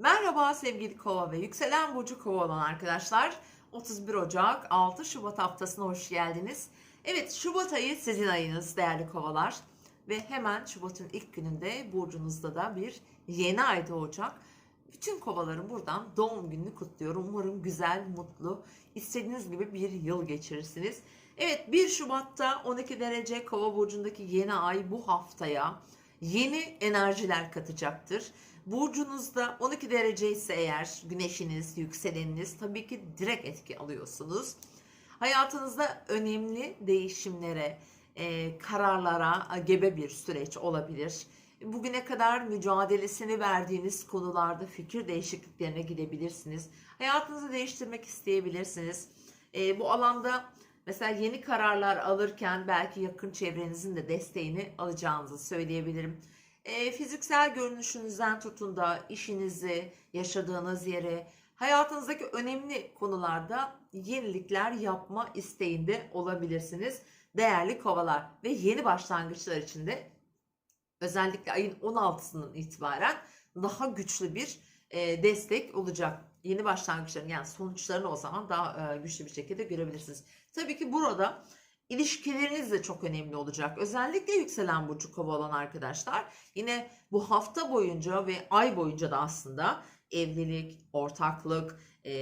Merhaba sevgili kova ve yükselen burcu kova olan arkadaşlar. 31 Ocak 6 Şubat haftasına hoş geldiniz. Evet Şubat ayı sizin ayınız değerli kovalar. Ve hemen Şubat'ın ilk gününde burcunuzda da bir yeni ay doğacak. Bütün kovaların buradan doğum gününü kutluyorum. Umarım güzel, mutlu, istediğiniz gibi bir yıl geçirirsiniz. Evet 1 Şubat'ta 12 derece kova burcundaki yeni ay bu haftaya yeni enerjiler katacaktır. Burcunuzda 12 derece ise eğer güneşiniz, yükseleniniz tabii ki direkt etki alıyorsunuz. Hayatınızda önemli değişimlere, e, kararlara gebe bir süreç olabilir. Bugüne kadar mücadelesini verdiğiniz konularda fikir değişikliklerine gidebilirsiniz. Hayatınızı değiştirmek isteyebilirsiniz. E, bu alanda mesela yeni kararlar alırken belki yakın çevrenizin de desteğini alacağınızı söyleyebilirim. E, fiziksel görünüşünüzden tutun da işinizi, yaşadığınız yere, hayatınızdaki önemli konularda yenilikler yapma isteğinde olabilirsiniz. Değerli kovalar ve yeni başlangıçlar için de özellikle ayın 16'sından itibaren daha güçlü bir e, destek olacak. Yeni başlangıçların yani sonuçlarını o zaman daha e, güçlü bir şekilde görebilirsiniz. Tabii ki burada ilişkileriniz de çok önemli olacak. Özellikle yükselen burcu kova olan arkadaşlar yine bu hafta boyunca ve ay boyunca da aslında evlilik, ortaklık e,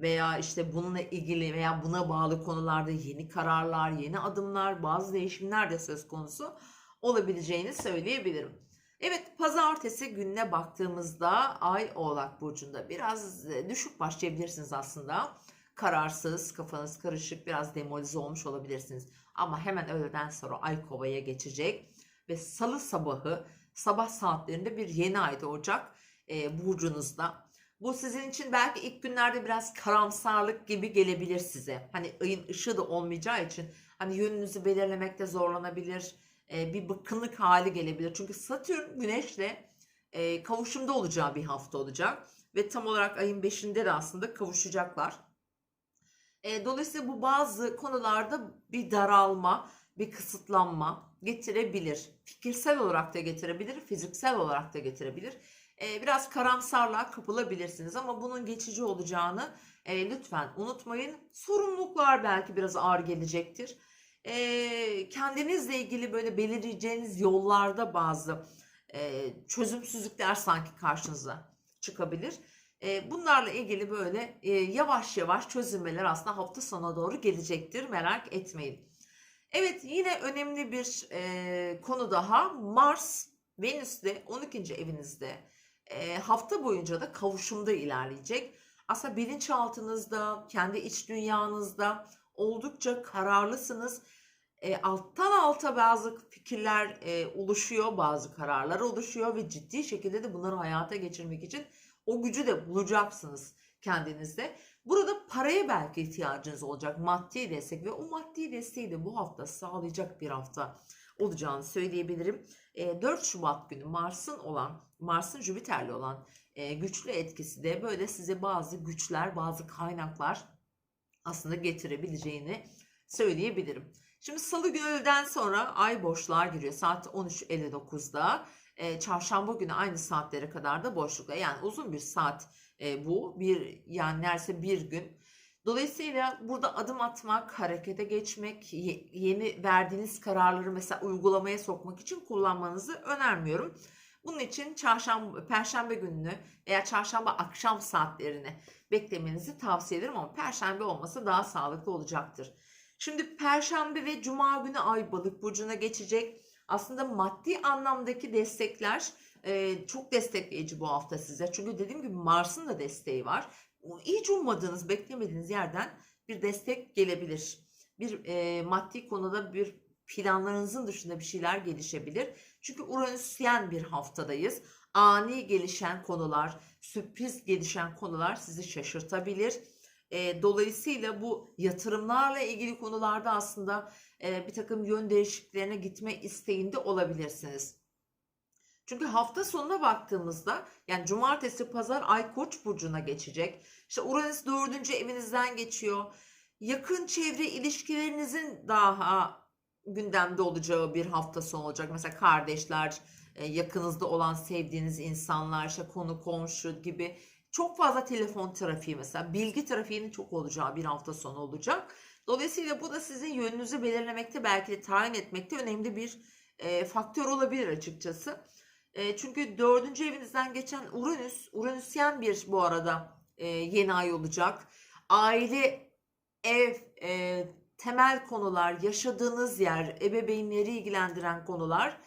veya işte bununla ilgili veya buna bağlı konularda yeni kararlar, yeni adımlar, bazı değişimler de söz konusu olabileceğini söyleyebilirim. Evet pazartesi gününe baktığımızda Ay Oğlak Burcu'nda biraz e, düşük başlayabilirsiniz aslında. Kararsız, kafanız karışık, biraz demolize olmuş olabilirsiniz. Ama hemen öğleden sonra Ay Kova'ya geçecek ve salı sabahı sabah saatlerinde bir yeni ay doğacak e, burcunuzda. Bu sizin için belki ilk günlerde biraz karamsarlık gibi gelebilir size. Hani ayın ışığı da olmayacağı için hani yönünüzü belirlemekte zorlanabilir. E, bir bıkkınlık hali gelebilir. Çünkü Satürn güneşle e, kavuşumda olacağı bir hafta olacak. Ve tam olarak ayın 5'inde de aslında kavuşacaklar. E, dolayısıyla bu bazı konularda bir daralma, bir kısıtlanma getirebilir. Fikirsel olarak da getirebilir, fiziksel olarak da getirebilir. E, biraz karamsarlığa kapılabilirsiniz ama bunun geçici olacağını e, lütfen unutmayın. Sorumluluklar belki biraz ağır gelecektir. E, kendinizle ilgili böyle belirleyeceğiniz yollarda bazı e, çözümsüzlükler sanki karşınıza çıkabilir. Bunlarla ilgili böyle yavaş yavaş çözülmeler aslında hafta sonuna doğru gelecektir. Merak etmeyin. Evet yine önemli bir konu daha. Mars Venüs'te 12. evinizde hafta boyunca da kavuşumda ilerleyecek. Aslında bilinçaltınızda, kendi iç dünyanızda oldukça kararlısınız. E, alttan alta bazı fikirler e, oluşuyor, bazı kararlar oluşuyor ve ciddi şekilde de bunları hayata geçirmek için o gücü de bulacaksınız kendinizde. Burada paraya belki ihtiyacınız olacak. Maddi destek ve o maddi desteği de bu hafta sağlayacak bir hafta olacağını söyleyebilirim. E, 4 Şubat günü Mars'ın olan, Mars'ın Jüpiter'le olan güçlü etkisi de böyle size bazı güçler, bazı kaynaklar aslında getirebileceğini söyleyebilirim. Şimdi salı günü öğleden sonra ay boşluğa giriyor. Saat 13.59'da. E, çarşamba günü aynı saatlere kadar da boşlukta. Yani uzun bir saat e, bu. Bir yani neredeyse bir gün. Dolayısıyla burada adım atmak, harekete geçmek, ye- yeni verdiğiniz kararları mesela uygulamaya sokmak için kullanmanızı önermiyorum. Bunun için çarşamba, perşembe gününü veya çarşamba akşam saatlerini beklemenizi tavsiye ederim ama perşembe olması daha sağlıklı olacaktır. Şimdi perşembe ve cuma günü ay balık burcuna geçecek. Aslında maddi anlamdaki destekler e, çok destekleyici bu hafta size. Çünkü dediğim gibi Mars'ın da desteği var. Hiç ummadığınız, beklemediğiniz yerden bir destek gelebilir. Bir e, maddi konuda bir planlarınızın dışında bir şeyler gelişebilir. Çünkü Uranüsyen bir haftadayız. Ani gelişen konular, sürpriz gelişen konular sizi şaşırtabilir. E, dolayısıyla bu yatırımlarla ilgili konularda aslında e, bir takım yön değişikliklerine gitme isteğinde olabilirsiniz. Çünkü hafta sonuna baktığımızda yani cumartesi pazar ay koç burcuna geçecek. İşte Uranüs dördüncü evinizden geçiyor. Yakın çevre ilişkilerinizin daha gündemde olacağı bir hafta sonu olacak. Mesela kardeşler, yakınızda olan sevdiğiniz insanlar, işte konu komşu gibi çok fazla telefon trafiği mesela bilgi trafiğinin çok olacağı bir hafta sonu olacak. Dolayısıyla bu da sizin yönünüzü belirlemekte belki de tayin etmekte önemli bir e, faktör olabilir açıkçası. E, çünkü dördüncü evinizden geçen Uranüs, Uranüsyen bir bu arada e, yeni ay olacak. Aile, ev, e, temel konular, yaşadığınız yer, ebeveynleri ilgilendiren konular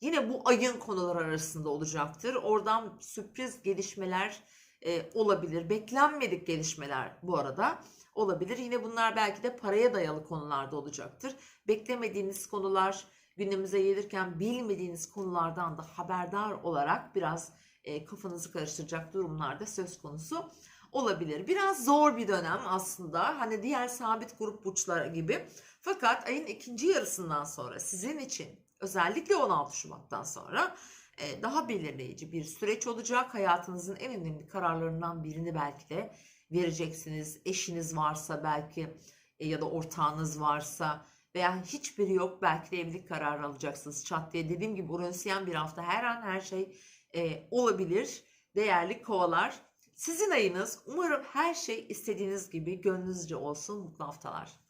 yine bu ayın konuları arasında olacaktır. Oradan sürpriz gelişmeler e, olabilir. Beklenmedik gelişmeler bu arada olabilir. Yine bunlar belki de paraya dayalı konularda olacaktır. Beklemediğiniz konular gündemimize gelirken bilmediğiniz konulardan da haberdar olarak biraz e, kafanızı karıştıracak durumlarda söz konusu olabilir. Biraz zor bir dönem aslında. Hani diğer sabit grup burçları gibi. Fakat ayın ikinci yarısından sonra sizin için özellikle 16 Şubat'tan sonra daha belirleyici bir süreç olacak. Hayatınızın en önemli kararlarından birini belki de vereceksiniz. Eşiniz varsa belki e, ya da ortağınız varsa veya hiçbiri yok belki de evlilik kararı alacaksınız çat diye. Dediğim gibi Uranüsyen bir hafta her an her şey e, olabilir. Değerli kovalar sizin ayınız umarım her şey istediğiniz gibi gönlünüzce olsun mutlu haftalar.